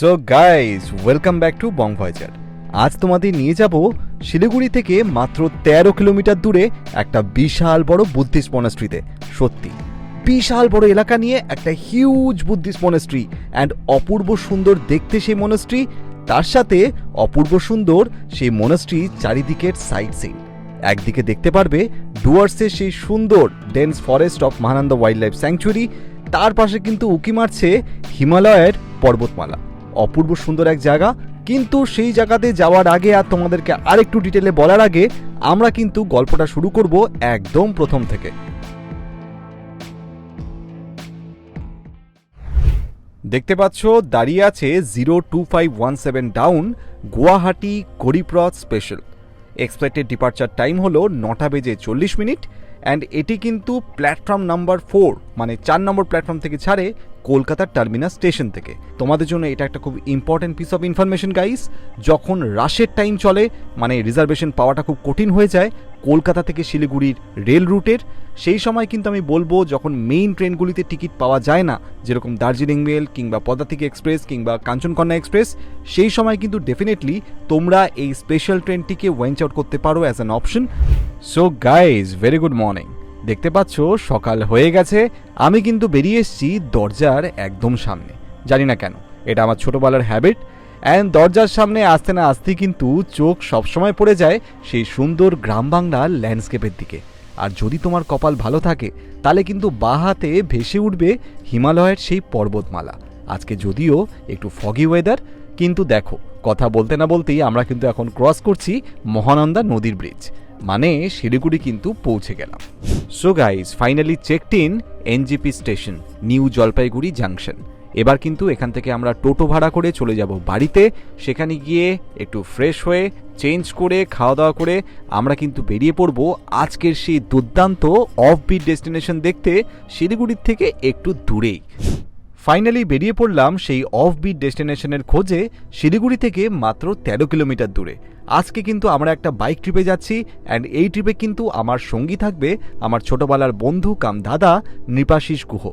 So guys welcome back to Bong voyager আজ তোমাদের নিয়ে যাব শিলিগুড়ি থেকে মাত্র তেরো কিলোমিটার দূরে একটা বিশাল বড় বুদ্ধিস্ট মনাস্ট্রিতে সত্যি, বিশাল বড় এলাকা নিয়ে একটা হিউজ বুদ্ধিস্ট মনাস্ট্রি অ্যান্ড অপূর্ব সুন্দর দেখতে সেই মনাস্ট্রি তার সাথে অপূর্ব সুন্দর সেই মনাস্ট্রি চারিদিকের সাইড সিন একদিকে দেখতে পারবে ডুয়ার্সের সেই সুন্দর dense forest of Mahananda wildlife sanctuary তার পাশে কিন্তু উকি মারছে হিমালয়ের পর্বতমালা। অপূর্ব সুন্দর এক জায়গা। কিন্তু সেই জায়গাতে যাওয়ার আগে আর তোমাদেরকে আরেকটু ডিটেলে বলার আগে, আমরা কিন্তু গল্পটা শুরু করব একদম প্রথম থেকে। দেখতে পাচ্ছ, দাঁড়িয়ে আছে zero two five one seven down Guwahati করিপ্রথ special expected departure time হলো নটা বেজে চল্লিশ মিনিট। অ্যান্ড এটি কিন্তু প্ল্যাটফর্ম নাম্বার ফোর মানে চার নম্বর প্ল্যাটফর্ম থেকে ছাড়ে কলকাতার টার্মিনাস স্টেশন থেকে। তোমাদের জন্য এটা একটা খুব important piece of information guys যখন রাশের টাইম চলে মানে রিজার্ভেশন পাওয়াটা খুব কঠিন হয়ে যায়, কলকাতা থেকে শিলিগুড়ির রেল রুটের সেই সময় কিন্তু আমি বলব যখন মেইন ট্রেনগুলিতে টিকিট পাওয়া যায় না, যেরকম দার্জিলিং মেল কিংবা পদাতিক এক্সপ্রেস কিংবা কাঞ্চনকন্যা এক্সপ্রেস সেই সময় কিন্তু ডেফিনেটলি তোমরা এই স্পেশাল ট্রেনটিকে ওয়েঞ্চ আউট করতে পারো as an option so guys very good morning দেখতে পাচ্ছ, সকাল হয়ে গেছে। আমি কিন্তু বেরিয়ে এসেছি দরজার একদম সামনে। জানি না কেন, এটা আমার ছোটোবেলার হ্যাবিট অ্যান্ড দরজার সামনে আসতে না আসতেই কিন্তু চোখ সবসময় পড়ে যায় সেই সুন্দর গ্রাম বাংলার ল্যান্ডস্কেপের দিকে। আর যদি তোমার কপাল ভালো থাকে, তাহলে কিন্তু বাঁ হাতে ভেসে উঠবে হিমালয়ের সেই পর্বতমালা। আজকে যদিও একটু ফগি ওয়েদার কিন্তু দেখো, কথা বলতে না বলতেই আমরা কিন্তু এখন ক্রস করছি মহানন্দা নদীর ব্রিজ মানে শিলিগুড়ি কিন্তু পৌঁছে গেলাম। So guys finally checked in NJP station new Jalpaiguri junction এবার কিন্তু এখান থেকে আমরা টোটো ভাড়া করে চলে যাব বাড়িতে। সেখানে গিয়ে একটু ফ্রেশ হয়ে চেঞ্জ করে, খাওয়া দাওয়া করে আমরা কিন্তু বেরিয়ে পড়ব আজকের সেই দুর্দান্ত অফ বিট ডেস্টিনেশন দেখতে শিলিগুড়ির থেকে একটু দূরেই। ফাইনালি বেরিয়ে পড়লাম সেই অফ বিট ডেস্টিনেশনের খোঁজে শিলিগুড়ি থেকে মাত্র তেরো কিলোমিটার দূরে। আজকে কিন্তু আমরা একটা বাইক ট্রিপে যাচ্ছি অ্যান্ড এই ট্রিপে কিন্তু আমার সঙ্গী থাকবে আমার ছোটবেলার বন্ধু কাম দাদা নৃপাশিস গুহ।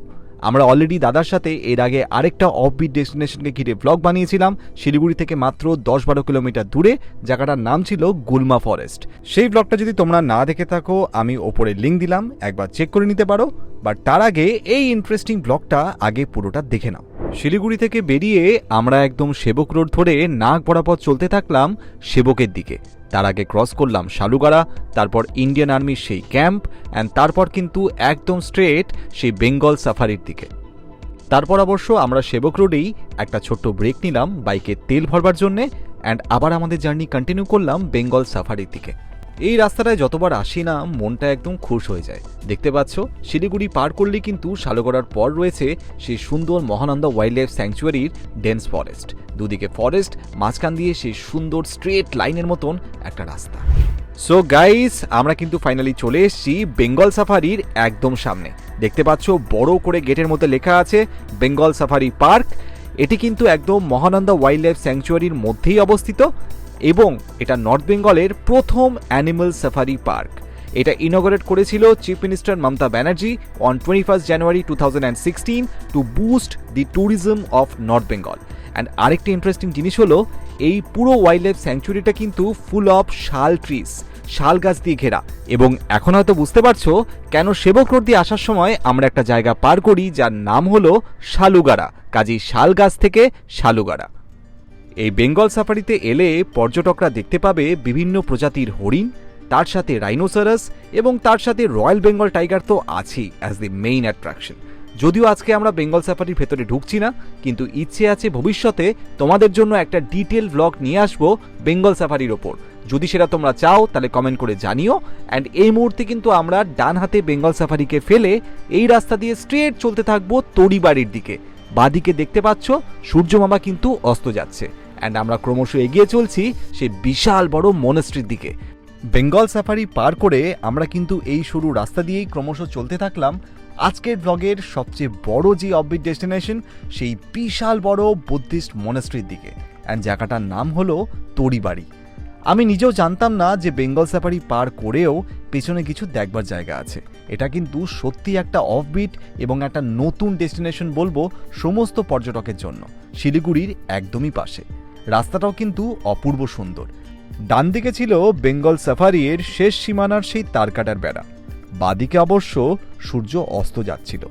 আমরা অলরেডি দাদার সাথে এর আগে আরেকটা অফবিট ডেস্টিনেশনকে ঘিরে ব্লগ বানিয়েছিলাম, শিলিগুড়ি থেকে মাত্র দশ বারো কিলোমিটার দূরে, জায়গাটার নাম ছিল গুলমা ফরেস্ট সেই ব্লগটা যদি তোমরা না দেখে থাকো, আমি ওপরে লিঙ্ক দিলাম, একবার চেক করে নিতে পারো বাট তার আগে এই ইন্টারেস্টিং ব্লগটা আগে পুরোটা দেখে নাও। শিলিগুড়ি থেকে বেরিয়ে আমরা একদম সেবক রোড ধরে নাক বরাবর চলতে থাকলাম সেবকের দিকে। তার আগে ক্রস করলাম শালুগাড়া, তারপর ইন্ডিয়ান আর্মির সেই ক্যাম্প অ্যান্ড তারপর কিন্তু একদম স্ট্রেট সেই বেঙ্গল সাফারির দিকে। তারপর অবশ্য আমরা সেবক রোডেই একটা ছোট্ট ব্রেক নিলাম, বাইকে তেল ভরবার জন্যে অ্যান্ড আবার আমাদের জার্নি কন্টিনিউ করলাম বেঙ্গল সাফারির দিকে। এই রাস্তাটায় যতবার আসি না, মনটা একদম খুশ হয়ে যায়। দেখতে পাচ্ছ, শিলিগুড়ি পার করলেই কিন্তু শালগড়ার পর রয়েছে সেই সুন্দর মহানন্দা ওয়াইল্ড লাইফ স্যাংচুয়ারির ডেন্স ফরেস্ট দুদিকে ফরেস্ট মাঝখান দিয়ে সেই সুন্দর স্ট্রেট লাইনের মতন একটা রাস্তা। সো গাইস আমরা কিন্তু ফাইনালি চলে এসেছি বেঙ্গল সাফারির একদম সামনে। দেখতে পাচ্ছ, বড় করে গেটের মধ্যে লেখা আছে বেঙ্গল সাফারি পার্ক এটি কিন্তু একদম মহানন্দা ওয়াইল্ড লাইফ স্যাংচুয়ারির মধ্যেই অবস্থিত। এবং এটা নর্থ বেঙ্গলের প্রথম অ্যানিমাল সাফারি পার্ক এটা ইনগরেট করেছিল chief minister Mamata Banerjee on twenty first January two thousand sixteen to boost the tourism of North Bengal and আরেকটি ইন্টারেস্টিং জিনিস হলো, এই পুরো ওয়াইল্ড লাইফ স্যাংচুরিটা কিন্তু ফুল অফ শাল ট্রিস শাল গাছ দিয়ে ঘেরা। এবং এখন হয়তো বুঝতে পারছ কেন সেবক রোড দিয়ে আসার সময় আমরা একটা জায়গা পার করি যার নাম হলো শালুগাড়া। কাজী শাল গাছ থেকে শালুগাড়া। এই বেঙ্গল সাফারিতে এলে পর্যটকরা দেখতে পাবে বিভিন্ন প্রজাতির হরিণ, তার সাথে রাইনোসারাস এবং তার সাথে রয়্যাল বেঙ্গল টাইগার তো আছেই অ্যাজ দি মেইন অ্যাট্রাকশন যদিও আজকে আমরা বেঙ্গল সাফারির ভেতরে ঢুকছি না, কিন্তু ইচ্ছে আছে ভবিষ্যতে তোমাদের জন্য একটা ডিটেল ব্লগ নিয়ে আসব বেঙ্গল সাফারির ওপর। যদি সেটা তোমরা চাও, তাহলে কমেন্ট করে জানিও। অ্যান্ড এই মুহূর্তে কিন্তু আমরা ডান হাতে বেঙ্গল সাফারিকে ফেলে এই রাস্তা দিয়ে স্ট্রেট চলতে থাকব তড়িবাড়ির দিকে। বাদিকে দেখতে পাচ্ছ সূর্য মামা কিন্তু অস্ত যাচ্ছে। অ্যান্ড আমরা ক্রমশ এগিয়ে চলছি সেই বিশাল বড় মনস্ট্রির দিকে। বেঙ্গল সাফারি পার করে আমরা কিন্তু এই সরু রাস্তা দিয়েই ক্রমশ চলতে থাকলাম। আজকের ব্লগের সবচেয়ে বড় যে অববিট ডেস্টিনেশন সেই বিশাল বড় বুদ্ধিস্ট মনেস্ট্রির দিকে। অ্যান্ড জায়গাটার নাম হলো তড়িবাড়ি। আমি নিজেও জানতাম না যে বেঙ্গল সাফারি পার করেও পেছনে কিছু দেখবার জায়গা আছে। এটা কিন্তু সত্যি একটা অফবিট এবং একটা নতুন ডেস্টিনেশন বলব সমস্ত পর্যটকের জন্য। শিলিগুড়ির একদমই পাশে। রাস্তাটাও কিন্তু অপূর্ব সুন্দর। ডান দিকে ছিল বেঙ্গল সাফারির শেষ সীমানার সেই তারকাটার বেড়া। বাদিকে অবশ্য সূর্য অস্ত যাচ্ছিল।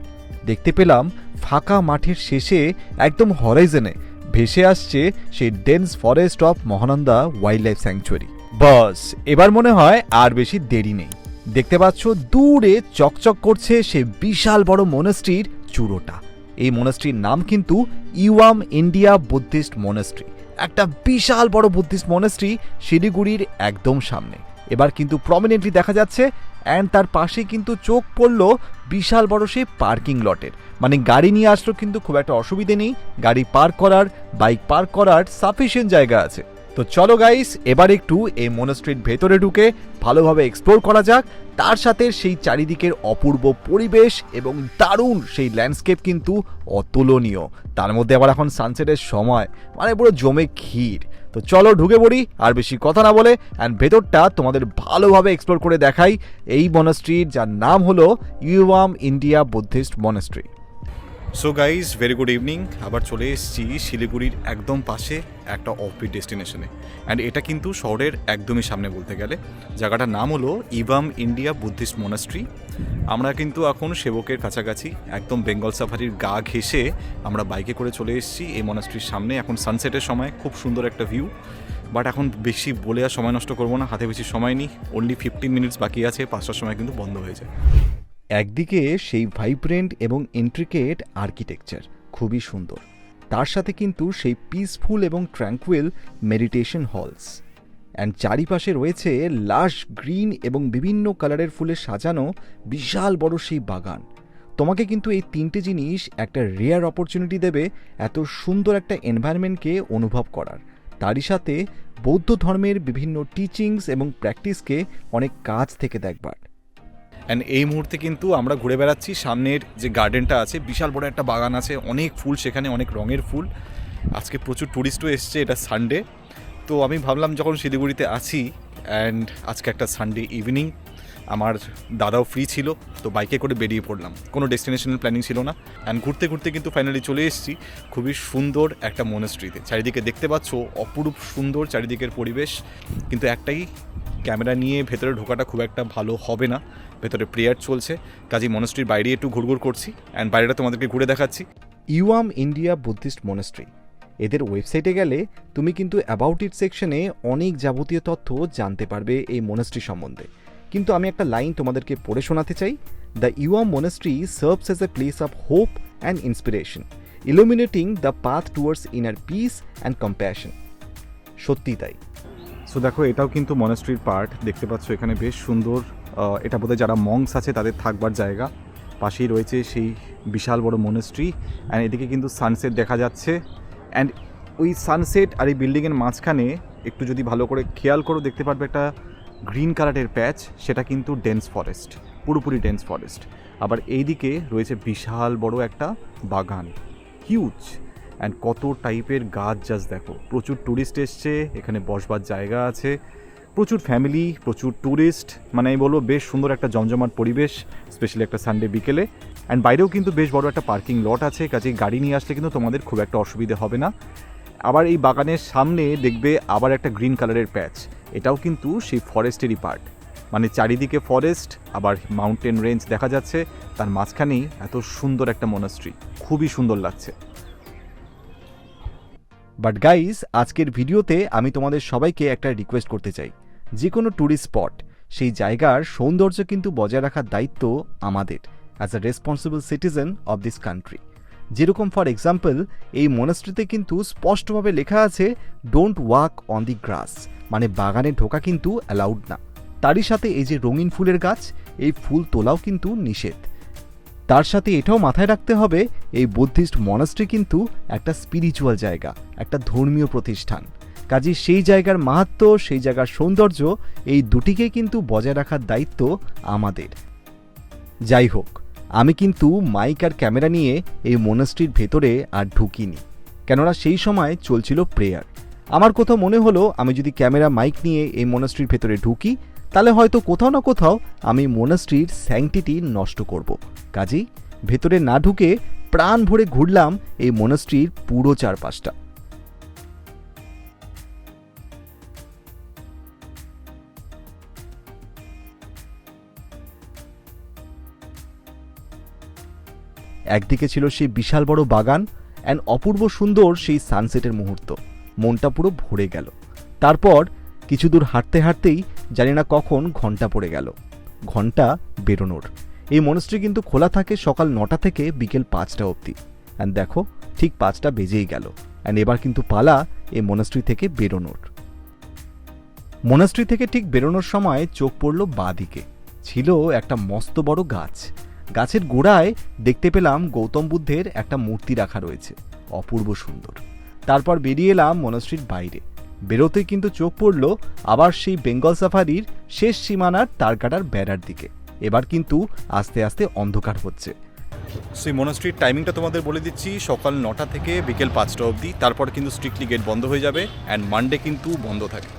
দেখতে পেলাম ফাঁকা মাঠের শেষে একদম হরাইজনে ভেসে আসছে সেই dense forest of Mahananda wildlife sanctuary boss, এবার মনে হয় আর বেশি দেরি নেই। দেখতে পাচ্ছ দূরে চকচক করছে সে বিশাল বড় মনাস্ট্রির চূড়োটা। এই মনাস্ট্রির নাম কিন্তু ইউয়াম ইন্ডিয়া বুদ্ধিস্ট মনাস্ট্রি একটা বিশাল বড় বুদ্ধিস্ট মনেস্ট্রি শিলিগুড়ির একদম সামনে। এবার কিন্তু প্রমিনেন্টলি দেখা যাচ্ছে অ্যান্ড তার পাশে কিন্তু চোখ পড়ল বিশাল বড় সেই পার্কিং লটের মানে গাড়ি নিয়ে আসলো কিন্তু খুব একটা অসুবিধে নেই, গাড়ি পার্ক করার বাইক পার্ক করার সাফিসিয়েন্ট জায়গা আছে। তো চলো গাইস এবার একটু এই মনস্ট্রির ভেতরে ঢুকে ভালোভাবে এক্সপ্লোর করা যাক। তার সাথে সেই চারিদিকের অপূর্ব পরিবেশ এবং দারুণ সেই ল্যান্ডস্কেপ কিন্তু অতুলনীয়। তার মধ্যে আবার এখন সানসেটের সময়। মানে পুরো জমে ক্ষীর। তো চলো ঢুকে পড়ি, আর বেশি কথা না বলে অ্যান্ড ভেতরটা তোমাদের ভালোভাবে এক্সপ্লোর করে দেখাই। এই মনাস্ট্রির যার নাম হলো Yuam India Buddhist monastery so guys very good evening আবার চলে এসেছি শিলিগুড়ির একদম পাশে একটা অফবিট ডেস্টিনেশনে অ্যান্ড এটা কিন্তু শহরের একদমই সামনে বলতে গেলে। জায়গাটার নাম হলো ইভাম ইন্ডিয়া বুদ্ধিস্ট মনাস্ট্রি আমরা কিন্তু এখন সেবকের কাছাকাছি, একদম বেঙ্গল সাফারির গা ঘেসে আমরা বাইকে করে চলে এসেছি। এই মনাস্ট্রির সামনে এখন সানসেটের সময়, খুব সুন্দর একটা ভিউ বাট এখন বেশি বলে আর সময় নষ্ট করব না, হাতে বেশি সময় নেই। অনলি ফিফটিন মিনিটস বাকি আছে, পাঁচটার সময় কিন্তু বন্ধ হয়ে যায়। একদিকে সেই ভাইব্রেন্ট এবং ইন্ট্রিকেট আর্কিটেকচার, খুবই সুন্দর। তার সাথে কিন্তু সেই পিসফুল এবং ট্র্যাঙ্কুয়েল মেডিটেশন হলস অ্যান্ড চারিপাশে রয়েছে লাশ গ্রিন এবং বিভিন্ন কালারের ফুলে সাজানো বিশাল বড় সেই বাগান। তোমাকে কিন্তু এই তিনটে জিনিস একটা রেয়ার অপরচুনিটি দেবে এত সুন্দর একটা এনভায়রনমেন্টকে অনুভব করার। তারই সাথে বৌদ্ধ ধর্মের বিভিন্ন টিচিংস এবং প্র্যাকটিসকে অনেক কাজ থেকে দেখবার। অ্যান্ড এই মুহূর্তে কিন্তু আমরা ঘুরে বেড়াচ্ছি। সামনের যে গার্ডেনটা আছে, বিশাল বড় একটা বাগান আছে। অনেক ফুল সেখানে, অনেক রঙের ফুল। আজকে প্রচুর ট্যুরিস্টও এসছে এটা সানডে তো আমি ভাবলাম যখন শিলিগুড়িতে আছি অ্যান্ড আজকে একটা সানডে ইভিনিং আমার দাদাও ফ্রি ছিল, তো বাইকে করে বেরিয়ে পড়লাম। কোনো ডেস্টিনেশনাল প্ল্যানিং ছিল না। অ্যান্ড ঘুরতে ঘুরতে কিন্তু ফাইনালি চলে এসেছি। খুবই সুন্দর একটা মনস্ট্রিতে চারিদিকে দেখতে পাচ্ছ, অপরূপ সুন্দর চারিদিকের পরিবেশ। কিন্তু একটাই, ক্যামেরা নিয়ে ভেতরে ঢোকাটা খুব একটা ভালো হবে না। ভেতরে প্রেয়ার চলছে। কাজী মনস্ট্রির বাইরে একটু ঘুরঘুর করছি অ্যান্ড বাইরেটা তোমাদেরকে ঘুরে দেখাচ্ছি। ইউয়াম ইন্ডিয়া বুদ্ধিস্ট মনস্ট্রি এদের ওয়েবসাইটে গেলে তুমি কিন্তু অ্যাবাউট ইট সেকশনে অনেক যাবতীয় তথ্য জানতে পারবে এই মনস্ট্রি সম্বন্ধে। কিন্তু আমি একটা লাইন তোমাদেরকে পড়ে শোনাতে চাই। The Yuam monastery serves as a place of hope and inspiration illuminating the path towards inner peace and compassion সত্যি তাই। সো দেখো, এটাও কিন্তু মনাস্ট্রির পার্ট দেখতে পাচ্ছ এখানে বেশ সুন্দর এটা বোধহয় যারা মংস আছে তাদের থাকবার জায়গা। পাশেই রয়েছে সেই বিশাল বড় মনাস্ট্রি অ্যান্ড এদিকে কিন্তু সানসেট দেখা যাচ্ছে। অ্যান্ড ওই সানসেট আর এই বিল্ডিংয়ের মাঝখানে একটু যদি ভালো করে খেয়াল করো, দেখতে পারবে একটা গ্রিন কালারের প্যাচ সেটা কিন্তু ডেন্স ফরেস্ট পুরোপুরি ডেন্স ফরেস্ট আবার এইদিকে রয়েছে বিশাল বড় একটা বাগান হিউজ অ্যান্ড কত টাইপের গাছ জাস্ট দেখো। প্রচুর ট্যুরিস্ট এসছে, এখানে বসবার জায়গা আছে। প্রচুর ফ্যামিলি প্রচুর ট্যুরিস্ট মানে আমি বলব বেশ সুন্দর একটা জমজমাট পরিবেশ স্পেশালি একটা সানডে বিকেলে। অ্যান্ড বাইরেও কিন্তু বেশ বড় একটা পার্কিং লট আছে, কাজেই গাড়ি নিয়ে আসলে কিন্তু তোমাদের খুব একটা অসুবিধে হবে না। আবার এই বাগানের সামনে দেখবে আবার একটা গ্রিন কালারের প্যাচ এটাও কিন্তু সেই ফরেস্টেরই পার্ট মানে চারিদিকে ফরেস্ট আবার মাউন্টেন রেঞ্জ দেখা যাচ্ছে। তার মাঝখানেই এত সুন্দর একটা মনাস্ট্রি খুবই সুন্দর লাগছে। বাট গাইজ আজকের ভিডিওতে আমি তোমাদের সবাইকে একটা রিকোয়েস্ট করতে চাই। যে কোনো ট্যুরিস্ট স্পট সেই জায়গার সৌন্দর্য কিন্তু বজায় রাখার দায়িত্ব আমাদের as a responsible citizen of this country যেরকম ফর এক্সাম্পল এই মনাস্ট্রিতে কিন্তু স্পষ্টভাবে লেখা আছে don't walk on the grass মানে বাগানে ঢোকা কিন্তু অ্যালাউড না। তারই সাথে এই যে রঙিন ফুলের গাছ, এই ফুল তোলাও কিন্তু নিষেধ। তার সাথে এটাও মাথায় রাখতে হবে এই বুদ্ধিস্ট মনাস্ট্রি কিন্তু একটা স্পিরিচুয়াল জায়গা, একটা ধর্মীয় প্রতিষ্ঠান। কাজে সেই জায়গার মাহাত্ম, সেই জায়গার সৌন্দর্য, এই দুটিকে কিন্তু বজায় রাখার দায়িত্ব আমাদের। যাই হোক, আমি কিন্তু মাইক আর ক্যামেরা নিয়ে এই মনাস্ট্রির ভেতরে আর ঢুকিনি। কেননা সেই সময় চলছিল প্রেয়ার আমার কোথাও মনে হলো আমি যদি ক্যামেরা মাইক নিয়ে এই মোনাস্ট্রির ভেতরে ঢুকি, তাহলে হয়তো কোথাও না কোথাও আমি মনাস্ট্রির স্যাংটিটি নষ্ট করব। কাজেই ভেতরে না ঢুকে প্রাণ ভরে ঘুরলাম এই মোনাস্ট্রির পুরো চারপাশটা। একদিকে ছিল সেই বিশাল বড় বাগান, অ্যান্ড অপূর্ব সুন্দর সেই সানসেটের মুহূর্ত। মনটা পুরো ভরে গেল। তারপর কিছু দূর হাঁটতে হাঁটতেই জানি না কখন ঘণ্টা পড়ে গেল। ঘণ্টা বেরোনোর। এই মনস্ট্রি কিন্তু খোলা থাকে সকাল নটা থেকে বিকেল পাঁচটা অবধি। অ্যান্ড দেখো, ঠিক পাঁচটা বেজেই গেল। অ্যান্ড এবার কিন্তু পালা এই মনস্ট্রি থেকে বেরোনোর। মোনাস্ট্রি থেকে ঠিক বেরোনোর সময় চোখ পড়ল বাঁদিকে। ছিল একটা মস্ত বড় গাছ। গাছের গোড়ায় দেখতে পেলাম গৌতম বুদ্ধের একটা মূর্তি রাখা রয়েছে, অপূর্ব সুন্দর। তারপর বেরিয়ে এলাম মনাস্ট্রির বাইরে। বেরোতেই কিন্তু চোখ পড়ল আবার সেই বেঙ্গল সাফারির শেষ সীমানার তারকাটার বেড়ার দিকে। এবার কিন্তু আস্তে আস্তে অন্ধকার হচ্ছে। সেই মনাস্ট্রির টাইমিংটা তোমাদের বলে দিচ্ছি সকাল নটা থেকে বিকেল পাঁচটা অবধি তারপর কিন্তু স্ট্রিক্টলি গেট বন্ধ হয়ে যাবে অ্যান্ড মানডে কিন্তু বন্ধ থাকে।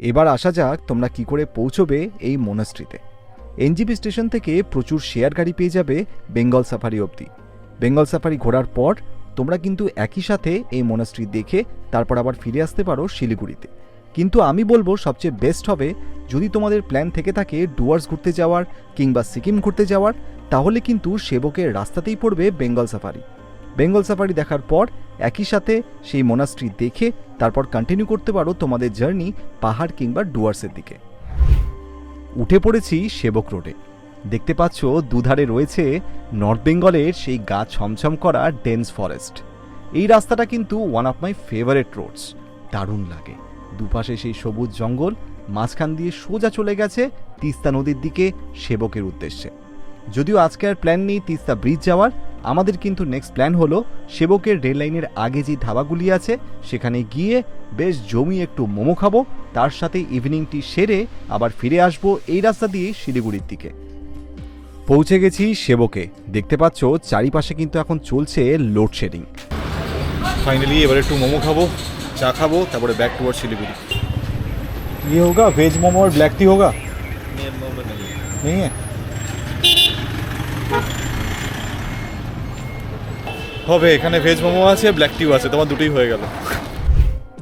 এবার আসা যাক তোমরা কি করে পৌঁছবে এই মোনাস্ট্রিতে এনজিপি স্টেশন থেকে প্রচুর শেয়ার গাড়ি পেয়ে যাবে বেঙ্গল সাফারি অবধি। বেঙ্গল সাফারি ঘোরার পর তোমরা কিন্তু একই সাথে এই মোনাস্ট্রি দেখে তারপর আবার ফিরে আসতে পারো শিলিগুড়িতে। কিন্তু আমি বলব সবচেয়ে বেস্ট হবে যদি তোমাদের প্ল্যান থেকে থাকে ডুয়ার্স ঘুরতে যাওয়ার কিংবা সিকিম ঘুরতে যাওয়ার, তাহলে কিন্তু সেবকের রাস্তাতেই পড়বে বেঙ্গল সাফারি বেঙ্গল সাফারি দেখার পর একই সাথে সেই মোনাস্ট্রি দেখে তারপর কন্টিনিউ করতে পারো তোমাদের জার্নি পাহাড় কিংবা ডুয়ার্সের দিকে। উঠে পড়েছি সেবক রোডে দেখতে পাচ্ছ দুধারে রয়েছে নর্থ বেঙ্গলের সেই গা ছমছম করা ডেন্স ফরেস্ট এই রাস্তাটা কিন্তু one of my favourite roads দারুণ লাগে। দুপাশে সেই সবুজ জঙ্গল, মাঝখান দিয়ে সোজা চলে গেছে তিস্তা নদীর দিকে সেবকের উদ্দেশ্যে। যদিও আজকে আর প্ল্যান নেই তিস্তা ব্রিজ যাওয়ার, আমাদের কিন্তু নেক্সট প্ল্যান হলো সেবকের রেল লাইনের আগে যে ধাবাগুলি আছে, সেখানে গিয়ে বেশ জমি একটু মোমো খাব, তার সাথে ইভিনিংটি সেরে আবার ফিরে আসব এই রাস্তা দিয়ে শিলিগুড়ির দিকে। পৌঁছে গেছি সেবকে। দেখতে পাচ্ছ, চারিপাশে কিন্তু এখন চলছে লোডশেডিং ফাইনালি এবার একটু মোমো খাব। চা খাবো তারপরে ব্যাক টুয়ার্ড শিলিগুড়ি ये होगा वेज मोमो और ब्लैक टी होगा नहीं है হবে এখানে ভেজ মোমো আছে ব্ল্যাক টিও আছে তোমার দুটোই হয়ে গেল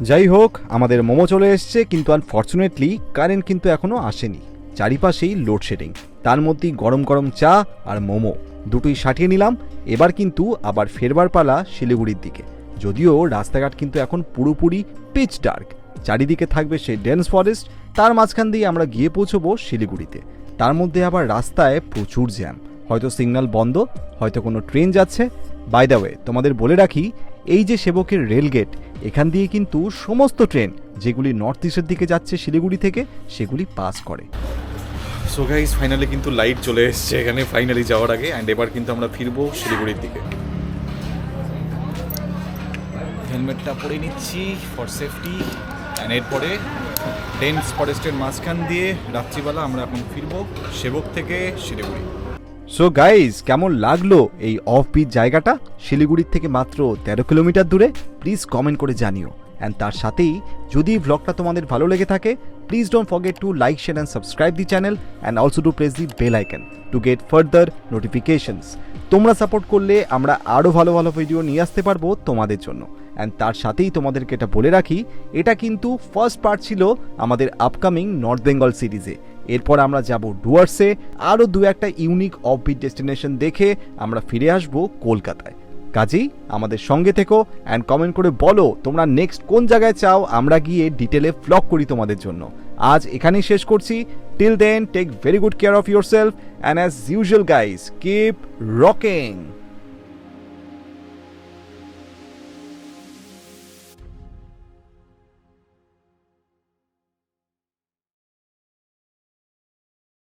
যাই হোক আমাদের মোমো চলে এসছে কিন্তু আনফর্চুনেটলি কারেন্ট কিন্তু এখনো আসেনি চারিপাশেই লোডশেডিং তার মধ্যেই গরম গরম চা আর মোমো দুটোই সাটিয়ে নিলাম এবার কিন্তু আবার ফেরবার পালা শিলিগুড়ির দিকে যদিও রাস্তাঘাট কিন্তু এখন পুরোপুরি পিচ ডার্ক চারিদিকে থাকবে সেই ডেন্স ফরেস্ট তার মাঝখান দিয়ে আমরা গিয়ে পৌঁছবো শিলিগুড়িতে। তার মধ্যে আবার রাস্তায় প্রচুর জ্যাম হয়তো সিগন্যাল বন্ধ, হয়তো কোনো ট্রেন যাচ্ছে। বাই দ্য ওয়ে তোমাদের বলে রাখি, এই যে সেবকের রেলগেট এখান দিয়ে কিন্তু সমস্ত ট্রেন যেগুলি নর্থ ইস্টের দিকে যাচ্ছে শিলিগুড়ি থেকে, সেগুলি পাস করে। সো গাইস ফাইনালি কিন্তু লাইট চলে এসছে এখানে ফাইনালি যাওয়ার আগে অ্যান্ড এবার কিন্তু আমরা ফিরবো শিলিগুড়ির দিকে। হেলমেটটা পরে নিচ্ছি ফর সেফটি অ্যান্ড এরপরে ডেন্স ফরেস্টের মাঝখান দিয়ে রাত্রিবেলা আমরা এখন ফিরবো সেবক থেকে শিলিগুড়ি। সো গাইজ কেমন লাগল এই অফ বিট জায়গাটা? শিলিগুড়ির থেকে মাত্র তেরো কিলোমিটার দূরে প্লিজ কমেন্ট করে জানিও। অ্যান্ড তার সাথেই, যদি ব্লগটা তোমাদের ভালো লেগে থাকে please don't forget to like share and subscribe the channel and also to press the bell icon to get further notifications তোমরা সাপোর্ট করলে আমরা আরও ভালো ভালো ভিডিও নিয়ে আসতে পারব তোমাদের জন্য। অ্যান্ড তার সাথেই তোমাদেরকে এটা বলে রাখি, এটা কিন্তু ফার্স্ট পার্ট ছিল আমাদের আপকামিং নর্থ বেঙ্গল সিরিজে এরপর আমরা যাব ডুয়ার্সে আরও দু একটা ইউনিক অফবিট ডেস্টিনেশন দেখে আমরা ফিরে আসব কলকাতায়। কাজেই আমাদের সঙ্গে থেকো অ্যান্ড কমেন্ট করে বলো তোমরা নেক্সট কোন জায়গায় চাও, আমরা গিয়ে ডিটেলে ফ্লগ করি তোমাদের জন্য। আজ এখানেই শেষ করছি। Till then take very good care of yourself and as usual guys keep rocking